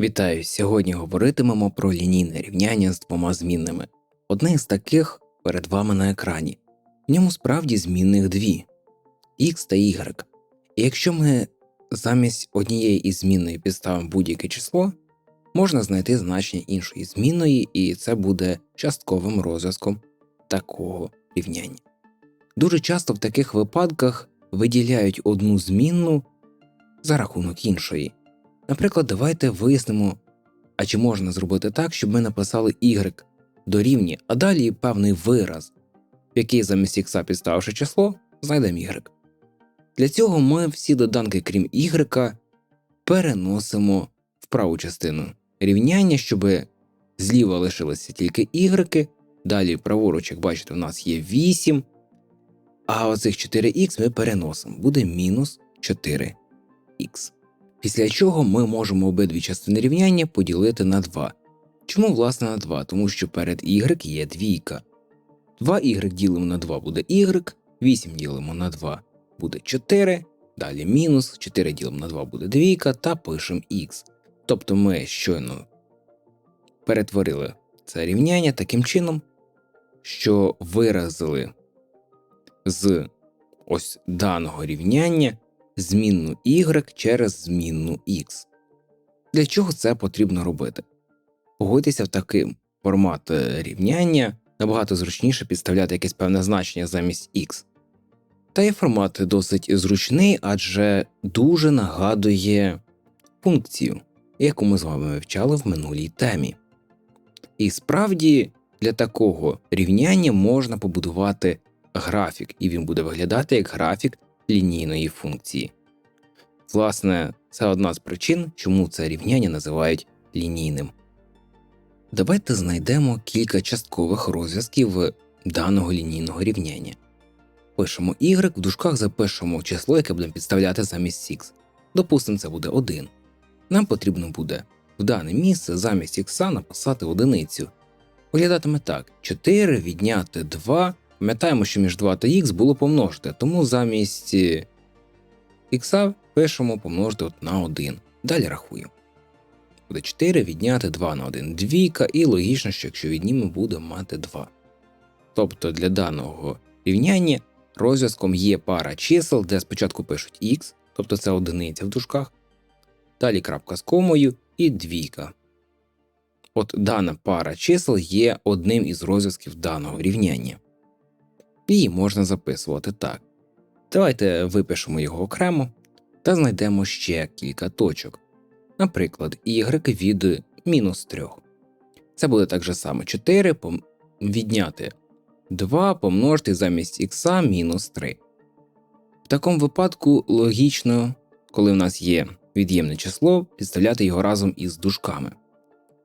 Вітаю! Сьогодні говоритимемо про лінійне рівняння з двома змінними. Одне з таких перед вами на екрані. В ньому справді змінних дві x та y. І якщо ми замість однієї із змінної підставимо будь-яке число, можна знайти значення іншої змінної, і це буде частковим розв'язком такого рівняння. Дуже часто в таких випадках виділяють одну змінну за рахунок іншої. Наприклад, давайте вияснимо, а чи можна зробити так, щоб ми написали y дорівнює, а далі певний вираз, в який замість х підставивши число, знайдемо y. Для цього ми всі доданки, крім y, переносимо в праву частину рівняння, щоб зліва лишилися тільки y, далі праворуч, як бачите, у нас є 8, а оцих 4х ми переносимо, буде мінус 4х. Після чого ми можемо обидві частини рівняння поділити на 2. Чому власне на 2? Тому що перед y є двійка. 2y ділимо на 2 буде y, 8 ділимо на 2 буде 4, далі мінус, 4 ділимо на 2 буде двійка та пишемо х. Тобто ми щойно перетворили це рівняння таким чином, що виразили з ось даного рівняння змінну y через змінну x. Для чого це потрібно робити? Погодьтеся в такий формат е, рівняння набагато зручніше підставляти якесь певне значення замість x. Та й формат досить зручний, адже дуже нагадує функцію, яку ми з вами вивчали в минулій темі. І справді для такого рівняння можна побудувати графік, і він буде виглядати як графік лінійної функції. Власне, це одна з причин, чому це рівняння називають лінійним. Давайте знайдемо кілька часткових розв'язків даного лінійного рівняння. Пишемо y, в дужках запишемо число, яке будемо підставляти замість x. Допустимо, це буде 1. Нам потрібно буде в дане місце замість x написати одиницю. Виглядатиме так: 4 відняти 2 Пам'ятаємо, що між 2 та х було помножити, тому замість х пишемо помножити на 1. Далі рахуємо. Буде 4 відняти 2 на 1 двійка, і логічно, що якщо віднімемо, будемо мати 2. Тобто для даного рівняння розв'язком є пара чисел, де спочатку пишуть х, тобто це одиниця в дужках, далі крапка з комою і двійка. От дана пара чисел є одним із розв'язків даного рівняння. Її можна записувати так. Давайте випишемо його окремо та знайдемо ще кілька точок. Наприклад, y від мінус 3. Це буде так же само 4 відняти 2 помножити замість х мінус 3. В такому випадку логічно, коли в нас є від'ємне число, підставляти його разом із дужками.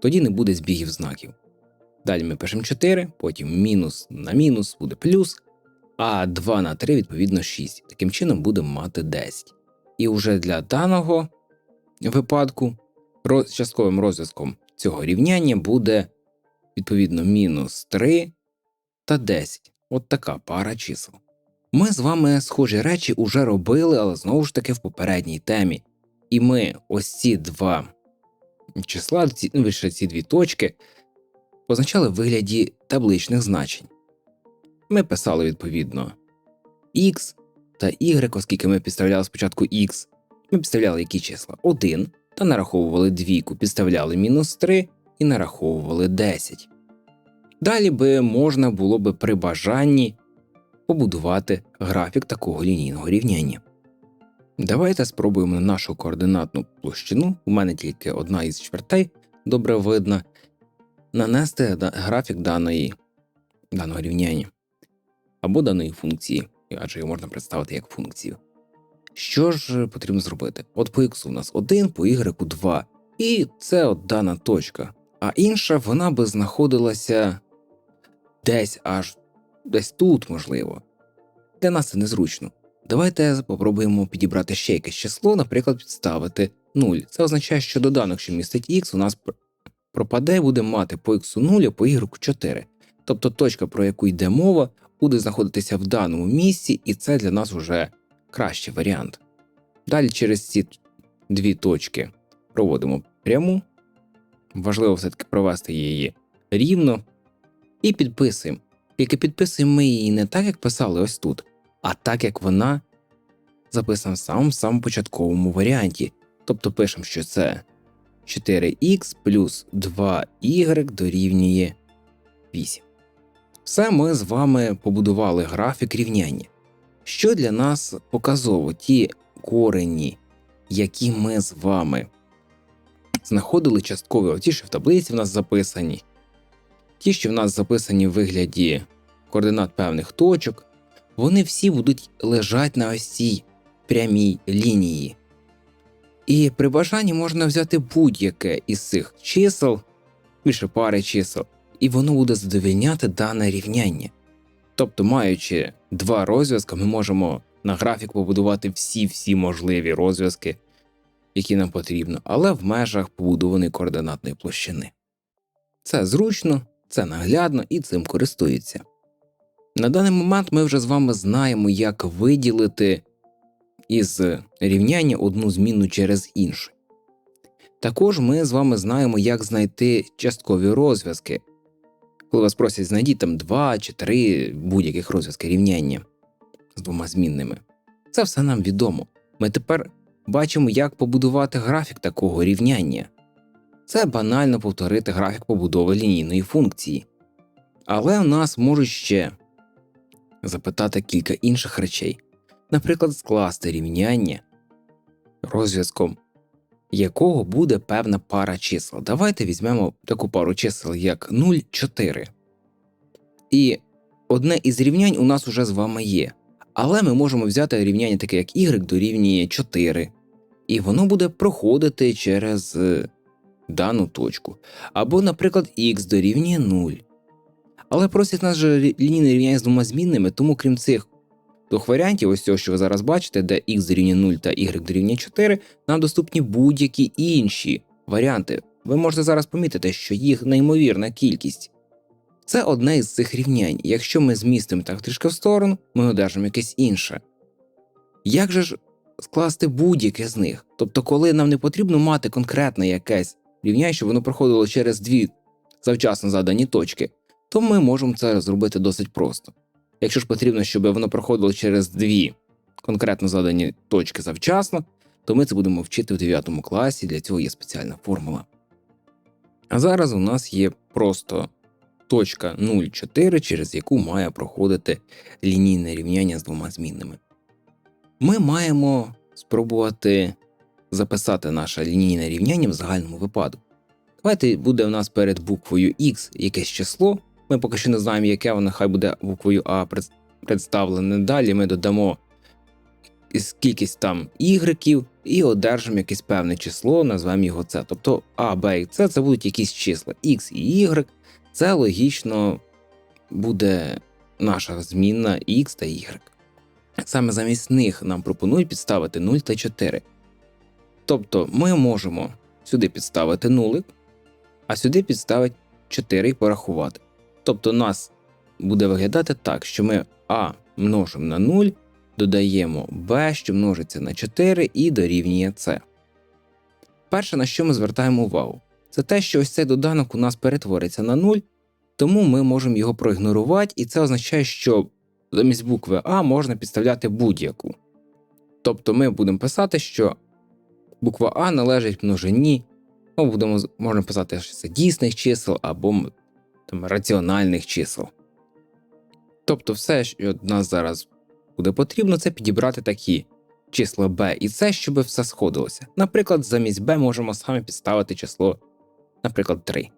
Тоді не буде збігів знаків. Далі ми пишемо 4, потім мінус на мінус буде плюс, а 2 на 3 відповідно 6. Таким чином будемо мати 10. І вже для даного випадку роз, частковим розв'язком цього рівняння буде відповідно мінус 3 та 10. От така пара чисел. Ми з вами схожі речі уже робили, але знову ж таки в попередній темі. І ми ось ці два числа, ці, ну, ці дві точки позначали в вигляді табличних значень. Ми писали відповідно. X та y, оскільки ми підставляли спочатку x, ми підставляли які числа? 1 та нараховували двійку, підставляли мінус 3 і нараховували 10. Далі би можна було би при бажанні побудувати графік такого лінійного рівняння. Давайте спробуємо на нашу координатну площину, у мене тільки одна із чвертей добре видно, нанести графік даної, даного рівняння або даної функції, адже його можна представити як функцію. Що ж потрібно зробити? От по x у нас 1, по y 2, і це от дана точка, а інша вона би знаходилася десь аж десь тут, можливо. Для нас це незручно. Давайте спробуємо підібрати ще якесь число, наприклад, підставити 0. Це означає, що доданок, що містить x, у нас пропаде, буде мати по x 0, а по y 4. Тобто точка, про яку йде мова, буде знаходитися в даному місці, і це для нас вже кращий варіант. Далі через ці дві точки проводимо пряму, важливо все-таки провести її рівно. І підписуємо. Тільки підписуємо ми її не так, як писали ось тут, а так, як вона записана в самому самому початковому варіанті. Тобто пишемо, що це 4х плюс 2y дорівнює 8. Все ми з вами побудували графік рівняння. Що для нас показово ті корені, які ми з вами знаходили частково, ті, що в таблиці в нас записані, ті, що в нас записані в вигляді координат певних точок, вони всі будуть лежати на ось прямій лінії. І при бажанні можна взяти будь-яке із цих чисел, більше пари чисел, і воно буде задовільняти дане рівняння. Тобто, маючи два розв'язки, ми можемо на графік побудувати всі-всі можливі розв'язки, які нам потрібно, але в межах побудованої координатної площини. Це зручно, це наглядно і цим користуються. На даний момент ми вже з вами знаємо, як виділити із рівняння одну змінну через іншу. Також ми з вами знаємо, як знайти часткові розв'язки. Коли вас просять знайдіть там два чи три будь-яких розв'язки рівняння з двома змінними. Це все нам відомо. Ми тепер бачимо, як побудувати графік такого рівняння. Це банально повторити графік побудови лінійної функції. Але в нас можуть ще запитати кілька інших речей, наприклад, скласти рівняння розв'язком якого буде певна пара чисел. Давайте візьмемо таку пару чисел, як 0, 4. І одне із рівнянь у нас уже з вами є. Але ми можемо взяти рівняння таке, як y дорівнює 4, і воно буде проходити через е, дану точку. Або, наприклад, x дорівнює 0. Але просять нас же лінійне рівняння з двома змінними, тому крім цих двох варіантів, ось цього, що ви зараз бачите, де x дорівнює 0 та y дорівнює 4, нам доступні будь-які інші варіанти. Ви можете зараз помітити, що їх неймовірна кількість. Це одне із цих рівнянь, якщо ми змістимо так трішки в сторону, ми одержимо якесь інше. Як же ж скласти будь-яке з них? Тобто, коли нам не потрібно мати конкретне якесь рівняння, щоб воно проходило через дві завчасно задані точки, то ми можемо це зробити досить просто. Якщо ж потрібно, щоб воно проходило через дві конкретно задані точки завчасно, то ми це будемо вчити в 9 класі, для цього є спеціальна формула. А зараз у нас є просто точка 0,4, через яку має проходити лінійне рівняння з двома змінними. Ми маємо спробувати записати наше лінійне рівняння в загальному випадку. Давайте буде у нас перед буквою X якесь число. Ми поки що не знаємо, яке воно хай буде буквою А представлене. Далі ми додамо кількість там ігреків і одержимо якесь певне число, назвемо його С. Тобто А, Б і С це будуть якісь числа. X і Y це логічно буде наша змінна X та Y. Саме замість них нам пропонують підставити 0 та 4. Тобто ми можемо сюди підставити нулик, а сюди підставити 4 і порахувати. Тобто, у нас буде виглядати так, що ми А множимо на 0, додаємо b, що множиться на 4 і дорівнює С. Перше, на що ми звертаємо увагу, це те, що ось цей доданок у нас перетвориться на 0, тому ми можемо його проігнорувати, і це означає, що замість букви А можна підставляти будь-яку. Тобто ми будемо писати, що буква А належить множині, ми будемо, можемо писати, що це дійсних чисел або там, раціональних чисел. Тобто, все, що нас зараз буде потрібно, це підібрати такі числа b і c, щоб все сходилося. Наприклад, замість b можемо саме підставити число, наприклад, 3.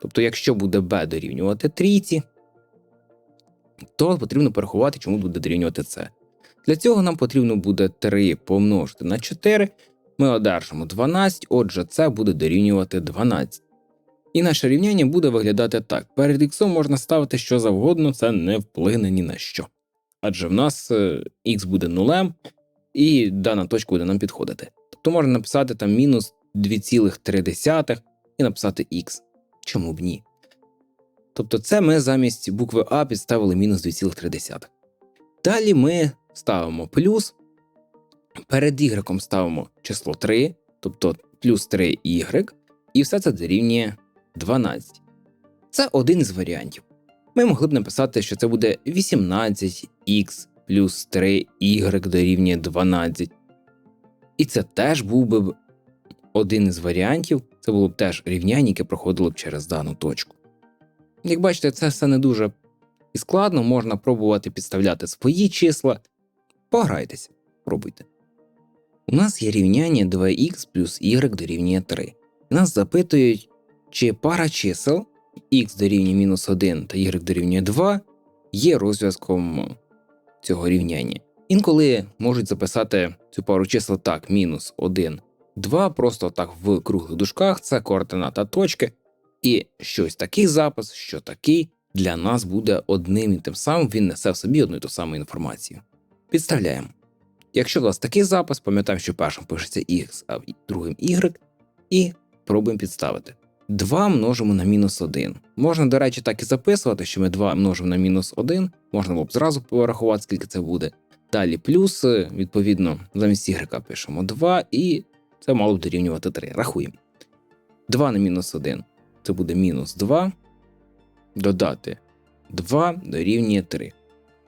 Тобто, якщо буде b дорівнювати трійці, то потрібно порахувати, чому буде дорівнювати c. Для цього нам потрібно буде 3 помножити на 4, ми одержимо 12, отже, це буде дорівнювати 12. І наше рівняння буде виглядати так: перед х можна ставити що завгодно, це не вплине ні на що. Адже в нас х е, буде нулем, і дана точка буде нам підходити. Тобто можна написати там мінус 2,3 і написати х. Чому б ні? Тобто це ми замість букви А підставили мінус 2,3. Далі ми ставимо плюс. Перед y ставимо число 3, тобто плюс 3y, і все це дорівнює 12. Це один із варіантів. Ми могли б написати, що це буде 18х плюс 3y дорівнює 12. І це теж був би один із варіантів, це було б теж рівняння, яке проходило б через дану точку. Як бачите, це все не дуже і складно, можна пробувати підставляти свої числа. Пограйтеся, пробуйте. У нас є рівняння 2х плюс y дорівнює 3. Нас запитують, чи пара чисел х дорівнює мінус 1 та y дорівнює 2 є розв'язком цього рівняння. Інколи можуть записати цю пару чисел так, мінус 1, 2, просто так в круглих дужках, це координата точки, і щось такий запис, що такий для нас буде одним і тим самим, він несе в собі одну і ту саму інформацію. Підставляємо. Якщо у вас такий запис, пам'ятаємо, що першим пишеться x, а другим y, і пробуємо підставити. 2 множимо на мінус 1. Можна, до речі, так і записувати, що ми 2 множимо на мінус 1, можна було б зразу порахувати, скільки це буде. Далі плюс, відповідно, замість y пишемо 2, і це мало б дорівнювати 3. Рахуємо. 2 на мінус 1 це буде мінус 2. Додати 2 дорівнює 3.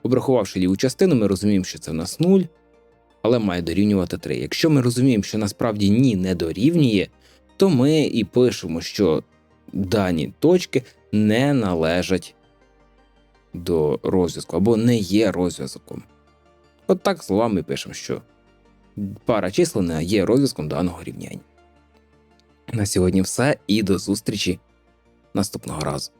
Обрахувавши ліву частину, ми розуміємо, що це в нас 0, але має дорівнювати 3. Якщо ми розуміємо, що насправді ні не дорівнює, то ми і пишемо, що дані точки не належать до розв'язку або не є розв'язком. От так словами пишемо, що пара чисел не є розв'язком даного рівняння. На сьогодні все і до зустрічі наступного разу.